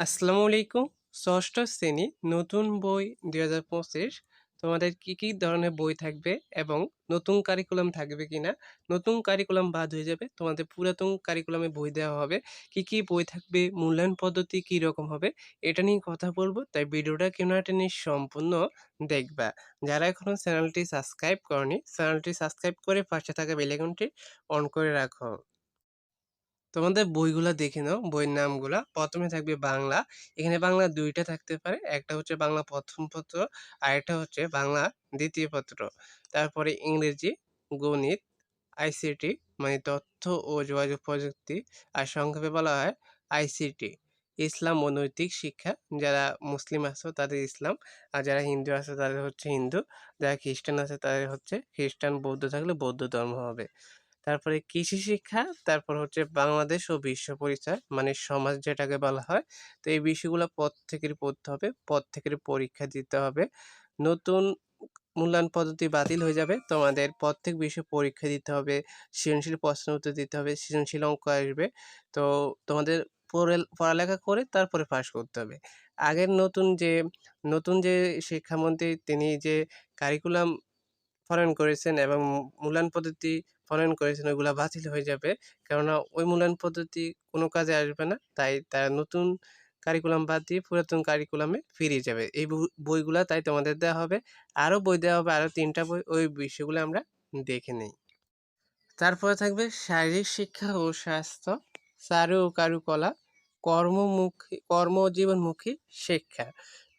আসসালামু আলাইকুম। ষষ্ঠ শ্রেণি নতুন বই দুই হাজার পঁচিশ। তোমাদের কি কি ধরনের বই থাকবে এবং নতুন কারিকুলাম থাকবে কিনা? নতুন কারিকুলাম বাদ হয়ে যাবে। তোমাদের পুরাতন কারিকুলামে বই দেওয়া হবে। কি কি বই থাকবে? মূল্যায়ন পদ্ধতি কি রকম হবে? এটা নিয়ে কথা বলব, তাই ভিডিওটা কেন নিয়ে সম্পূর্ণ দেখবা। যারা এখনও চ্যানেলটি সাবস্ক্রাইব করনি, চ্যানেলটি সাবস্ক্রাইব করে পাশে থাকা বেলাইকনটি অন করে রাখো। তোমাদের বইগুলা দেখে নাও, বইয়ের নামগুলা। প্রথমে থাকবে বাংলা। এখানে বাংলা দুইটা থাকতে পারে। একটা হচ্ছে বাংলা প্রথম পত্র আর একটা হচ্ছে বাংলা দ্বিতীয় পত্র। তারপরে ইংরেজি, গণিত আইসিটি মানে তথ্য ও যোগাযোগ প্রযুক্তি আর সংক্ষেপে বলা হয় আইসিটি ইসলাম ও নৈতিক শিক্ষা। যারা মুসলিম আছো তাদের ইসলাম, আর যারা হিন্দু আছে তাদের হচ্ছে হিন্দু। যারা খ্রিস্টান আছে তাদের হচ্ছে খ্রিস্টান, বৌদ্ধ থাকলে বৌদ্ধ ধর্ম হবে। তারপরে কৃষি শিক্ষা, তারপর হচ্ছে বাংলাদেশ ও বিশ্ব পরিচয় মানে সমাজ যেটাকে বলা হয়। তো এই বিষয়গুলো প্রত্যেকেরই পড়তে হবে প্রত্যেকের পরীক্ষা দিতে হবে। নতুন মূল্যায়ন পদ্ধতি বাতিল হয়ে যাবে তোমাদের প্রত্যেক বিষয়ে পরীক্ষা দিতে হবে, সৃজনশীল প্রশ্ন উত্তর দিতে হবে, সৃজনশীল অঙ্ক আসবে। তো তোমাদের পড়ালেখা করে তারপরে পাশ করতে হবে। আগের নতুন যে নতুন যে শিক্ষামন্ত্রী, তিনি যে কারিকুলাম প্রণয়ন করেছেন এবং মূল্যায়ন পদ্ধতি প্রণয়ন করেছেন, ওইগুলা বাতিল হয়ে যাবে। কেননা, ওই মূল্যায়ন পদ্ধতি কোনো কাজে আসবে না, তাই তারা নতুন কারিকুলাম বাদ দিয়ে পুরাতন কারিকুলামে ফিরে যাবে। এই বইগুলা তাই তোমাদের দেওয়া হবে। আরও বই দেওয়া হবে, আরও তিনটা বই, ওই বিষয়গুলো আমরা দেখে নিই। তারপরে থাকবে শারীরিক শিক্ষা ও স্বাস্থ্য চারু ও কারুকলা, কর্মমুখী, কর্মজীবনমুখী শিক্ষা।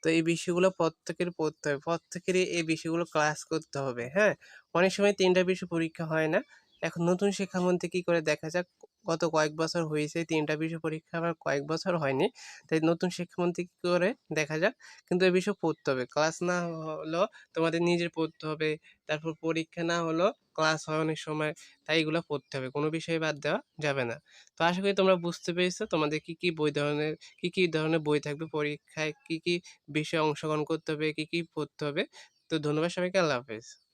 তো এই বিষয়গুলো প্রত্যেকের পড়তে হবে। প্রত্যেকেরই এই বিষয়গুলো ক্লাস করতে হবে হ্যাঁ? অনেক সময় তিনটা বিষয় পরীক্ষা হয় না। এখন নতুন শিক্ষামন্ত্রী কী করে দেখা যাক গত কয়েক বছর হয়েছে, তিনটা বিষয় পরীক্ষা আবার কয়েক বছর হয়নি। তাই নতুন শিক্ষামন্ত্রী কী করে? দেখা যাক। কিন্তু এ বিষয় পড়তে হবে। ক্লাস না হলেও তোমাদের নিজের পড়তে হবে। তারপর পরীক্ষা না হলেও ক্লাস হয় অনেক সময়। তাই এগুলো পড়তে হবে। কোনো বিষয়ে বাদ দেওয়া যাবে না। তো আশা করি তোমরা বুঝতে পেরেছ তোমাদের কি কি বই ধরনের, কি কি ধরনের বই থাকবে পরীক্ষায়? কি কি বিষয়ে অংশগ্রহণ করতে হবে? কি কি পড়তে হবে? তো ধন্যবাদ সবাইকে। আল্লাহ হাফেজ।